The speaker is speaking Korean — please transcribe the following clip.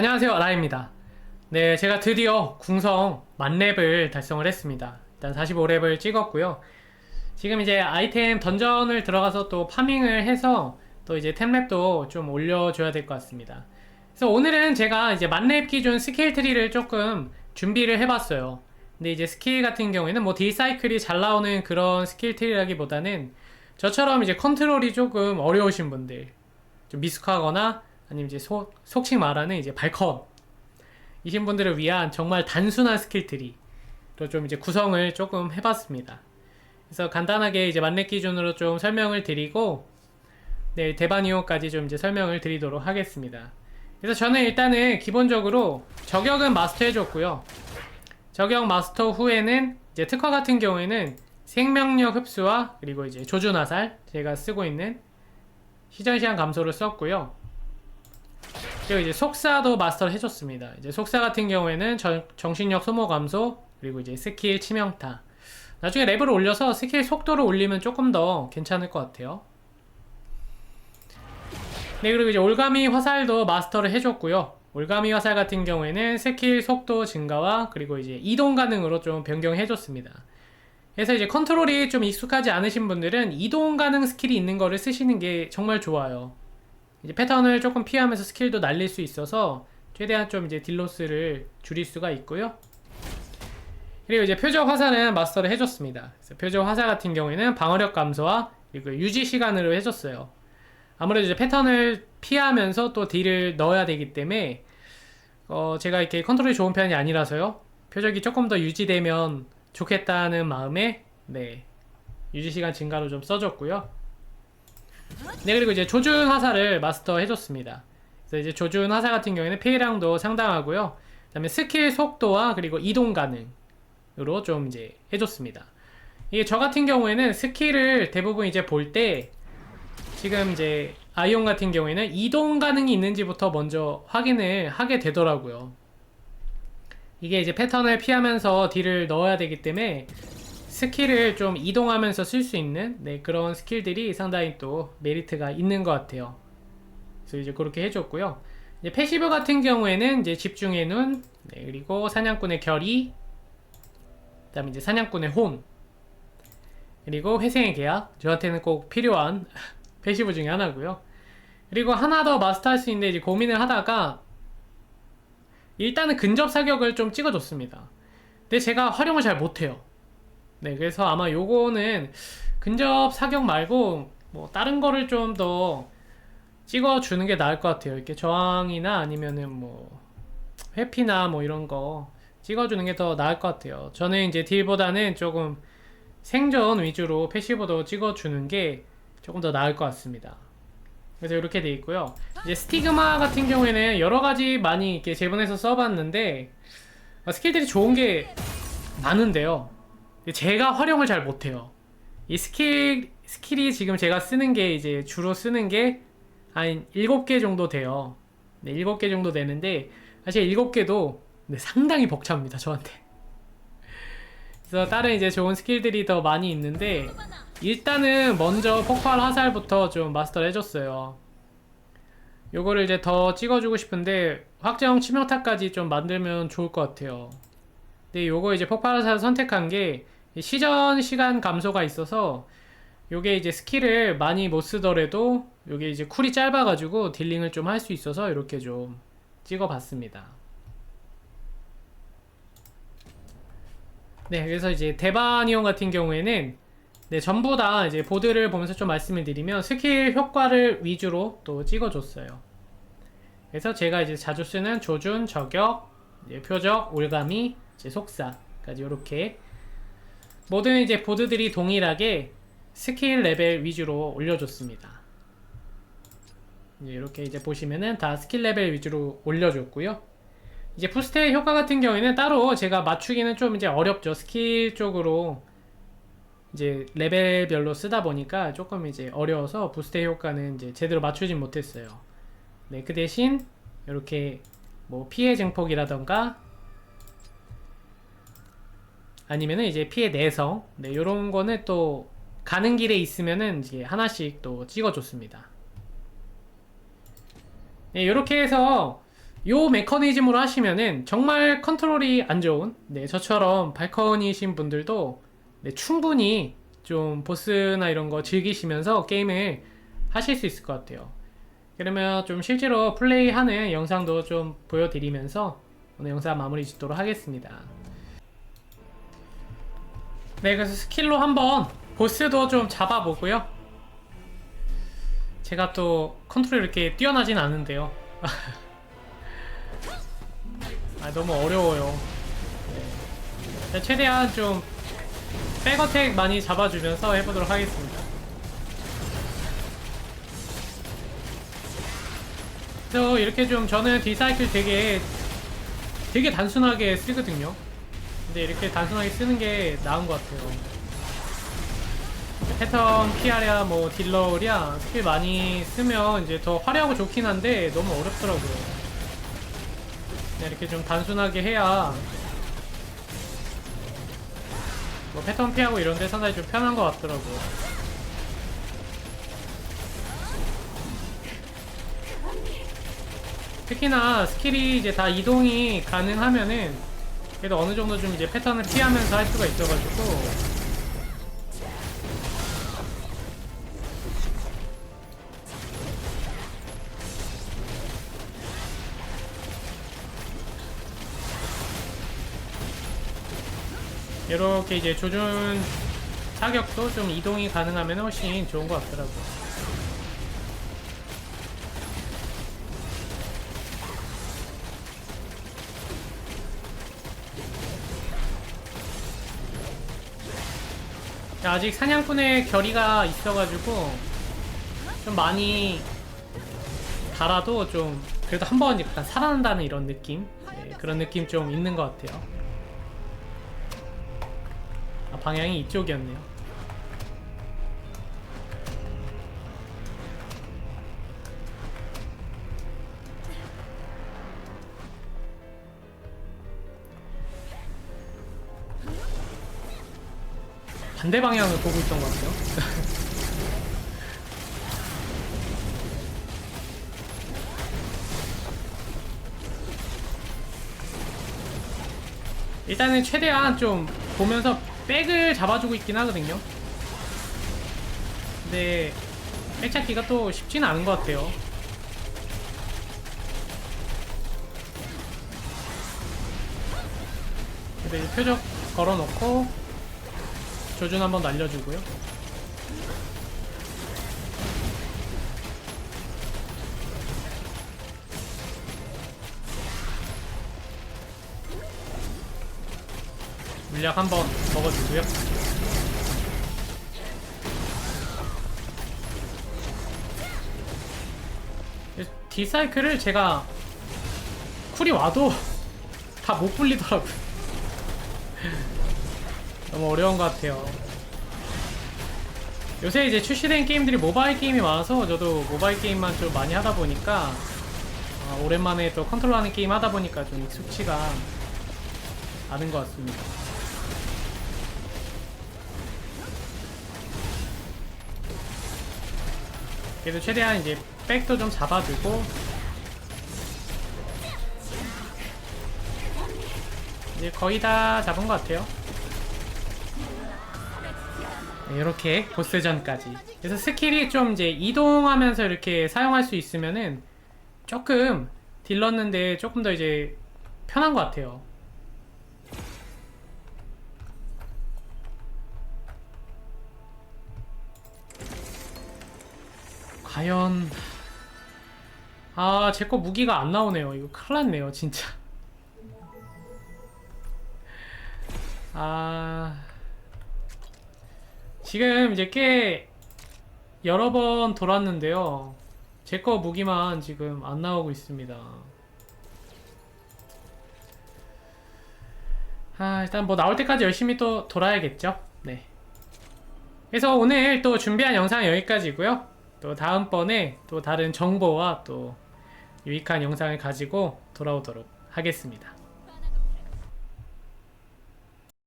안녕하세요 라입니다. 네 제가 드디어 궁성 만렙을 달성을 했습니다. 일단 45렙을 찍었고요. 지금 이제 아이템 던전을 들어가서 또 파밍을 해서 또 이제 템랩도 좀 올려줘야 될 것 같습니다. 그래서 오늘은 제가 이제 만렙 기준 스킬 트리를 조금 준비를 해봤어요. 근데 이제 스킬 같은 경우에는 뭐 딜사이클이 잘 나오는 그런 스킬 트리라기보다는 저처럼 이제 컨트롤이 조금 어려우신 분들 좀 미숙하거나 아니면 이제 소, 속칭 말하는 이제 발컷 이신 분들을 위한 정말 단순한 스킬트리로 좀 이제 구성을 조금 해봤습니다. 그래서 간단하게 이제 만렙 기준으로 좀 설명을 드리고 네 대바니오까지 좀 이제 설명을 드리도록 하겠습니다. 그래서 저는 일단은 기본적으로 저격은 마스터 해줬고요. 저격 마스터 후에는 이제 특화 같은 경우에는 생명력 흡수와 그리고 이제 조준화살 제가 쓰고 있는 시전 시간 감소를 썼고요. 그리고 이제 속사도 마스터를 해줬습니다. 이제 속사 같은 경우에는 저, 정신력 소모 감소 그리고 이제 스킬 치명타. 나중에 랩을 올려서 스킬 속도를 올리면 조금 더 괜찮을 것 같아요. 네 그리고 이제 올가미 화살도 마스터를 해줬고요. 올가미 화살 같은 경우에는 스킬 속도 증가와 그리고 이제 이동 가능으로 좀 변경해줬습니다. 그래서 이제 컨트롤이 좀 익숙하지 않으신 분들은 이동 가능 스킬이 있는 거를 쓰시는 게 정말 좋아요. 이제 패턴을 조금 피하면서 스킬도 날릴 수 있어서 최대한 좀 이제 딜로스를 줄일 수가 있고요. 그리고 이제 표적 화살은 마스터를 해줬습니다. 표적 화살 같은 경우에는 방어력 감소와 그리고 유지 시간으로 해줬어요. 아무래도 이제 패턴을 피하면서 또 딜을 넣어야 되기 때문에 어 제가 이렇게 컨트롤이 좋은 편이 아니라서요. 표적이 조금 더 유지되면 좋겠다는 마음에 네 유지 시간 증가로 좀 써줬고요. 네 그리고 이제 조준 화살을 마스터 해줬습니다. 그래서 이제 조준 화살 같은 경우에는 피해량도 상당하고요. 그다음에 스킬 속도와 그리고 이동 가능으로 좀 이제 해줬습니다. 이게 저 같은 경우에는 스킬을 대부분 이제 볼 때 지금 이제 아이온 같은 경우에는 이동 가능이 있는지부터 먼저 확인을 하게 되더라고요. 이게 이제 패턴을 피하면서 딜을 넣어야 되기 때문에 스킬을 좀 이동하면서 쓸 수 있는 네, 그런 스킬들이 상당히 또 메리트가 있는 것 같아요. 그래서 이제 그렇게 해줬고요. 이제 패시브 같은 경우에는 이제 집중의 눈, 네, 그리고 사냥꾼의 결의, 그다음에 이제 사냥꾼의 혼, 그리고 회생의 계약. 저한테는 꼭 필요한 패시브 중에 하나고요. 그리고 하나 더 마스터할 수 있는데 이제 고민을 하다가 일단은 근접 사격을 좀 찍어줬습니다. 근데 제가 활용을 잘 못해요. 네, 그래서 아마 요거는 근접 사격 말고 뭐 다른 거를 좀 더 찍어주는 게 나을 것 같아요. 이렇게 저항이나 아니면은 뭐 회피나 뭐 이런 거 찍어주는 게 더 나을 것 같아요. 저는 이제 딜보다는 조금 생존 위주로 패시브도 찍어주는 게 조금 더 나을 것 같습니다. 그래서 이렇게 돼 있고요. 이제 스티그마 같은 경우에는 여러 가지 많이 이렇게 재분해서 써봤는데 어, 스킬들이 좋은 게 많은데요. 제가 활용을 잘 못해요. 이 스킬 스킬이 지금 제가 쓰는 게 이제 주로 쓰는 게 한 7개 정도 돼요. 네, 7개 정도 되는데 사실 7개도 네, 상당히 벅찹니다, 저한테. 그래서 다른 이제 좋은 스킬들이 더 많이 있는데 일단은 먼저 폭발 화살부터 좀 마스터를 해줬어요. 요거를 이제 더 찍어주고 싶은데 확정 치명타까지 좀 만들면 좋을 것 같아요. 근데 요거 이제 폭발 화살 선택한 게 시전 시간 감소가 있어서 요게 이제 스킬을 많이 못 쓰더라도 요게 이제 쿨이 짧아가지고 딜링을 좀 할 수 있어서 이렇게 좀 찍어봤습니다. 네, 그래서 이제 대바니온 같은 경우에는 네, 전부 다 이제 보드를 보면서 좀 말씀을 드리면 스킬 효과를 위주로 또 찍어줬어요. 그래서 제가 이제 자주 쓰는 조준, 저격, 표적, 올가미, 이제 속사까지 이렇게 모든 이제 보드들이 동일하게 스킬 레벨 위주로 올려줬습니다. 이렇게 이제 보시면은 다 스킬 레벨 위주로 올려줬고요. 이제 부스트의 효과 같은 경우에는 따로 제가 맞추기는 좀 이제 어렵죠. 스킬 쪽으로 이제 레벨별로 쓰다 보니까 조금 이제 어려워서 부스트의 효과는 이제 제대로 맞추진 못했어요. 네, 그 대신 이렇게 뭐 피해 증폭이라던가 아니면은 이제 피해 내성 네, 요런 거는 또 가는 길에 있으면은 이제 하나씩 또 찍어줬습니다. 네, 이렇게 해서 요 메커니즘으로 하시면은 정말 컨트롤이 안 좋은 네 저처럼 발컨이신 분들도 네, 충분히 좀 보스나 이런 거 즐기시면서 게임을 하실 수 있을 것 같아요. 그러면 좀 실제로 플레이하는 영상도 좀 보여드리면서 오늘 영상 마무리 짓도록 하겠습니다. 네, 그래서 스킬로 한번 보스도 좀 잡아보고요. 제가 또 컨트롤이 이렇게 뛰어나진 않은데요. 아, 너무 어려워요. 네. 최대한 좀 백어택 많이 잡아주면서 해보도록 하겠습니다. 그래서 이렇게 좀 저는 디사이클 되게 되게 단순하게 쓰거든요. 근데 이렇게 단순하게 쓰는 게 나은 것 같아요. 패턴 피하랴 뭐 딜러랴 스킬 많이 쓰면 이제 더 화려하고 좋긴 한데 너무 어렵더라고요. 이렇게 좀 단순하게 해야 뭐 패턴 피하고 이런데 상당히 좀 편한 것 같더라고요. 특히나 스킬이 이제 다 이동이 가능하면은 그래도 어느 정도 좀 이제 패턴을 피하면서 할 수가 있어가지고 이렇게 이제 조준 사격도 좀 이동이 가능하면 훨씬 좋은 것 같더라고요. 아직 사냥꾼의 결의가 있어가지고 좀 많이 달아도 좀 그래도 한 번 약간 살아난다는 이런 느낌 네, 그런 느낌 좀 있는 것 같아요. 아, 방향이 이쪽이었네요. 반대 방향을 보고 있던 것 같아요. 일단은 최대한 좀 보면서 백을 잡아주고 있긴 하거든요. 근데 백 찾기가 또 쉽지는 않은 것 같아요. 이 표적 걸어놓고 조준 한번 날려주고요. 물약 한번 먹어주고요. 디사이클을 제가 쿨이 와도 다 못 불리더라고요. 너무 어려운 것 같아요. 요새 이제 출시된 게임들이 모바일 게임이 많아서 저도 모바일 게임만 좀 많이 하다 보니까 아, 오랜만에 또 컨트롤하는 게임 하다 보니까 좀 익숙치가 않은 것 같습니다. 그래도 최대한 이제 백도 좀 잡아주고 이제 거의 다 잡은 것 같아요. 네, 이렇게 보스전까지. 그래서 스킬이 좀 이제 이동하면서 이렇게 사용할 수 있으면은 조금 딜렀는데 조금 더 이제 편한 것 같아요. 과연 아, 제 거 무기가 안 나오네요. 이거 큰일 났네요, 진짜. 아. 지금 이제 꽤 여러 번 돌았는데요. 제 거 무기만 지금 안 나오고 있습니다. 아, 일단 뭐 나올 때까지 열심히 또 돌아야겠죠. 네. 그래서 오늘 또 준비한 영상은 여기까지고요. 또 다음번에 또 다른 정보와 또 유익한 영상을 가지고 돌아오도록 하겠습니다.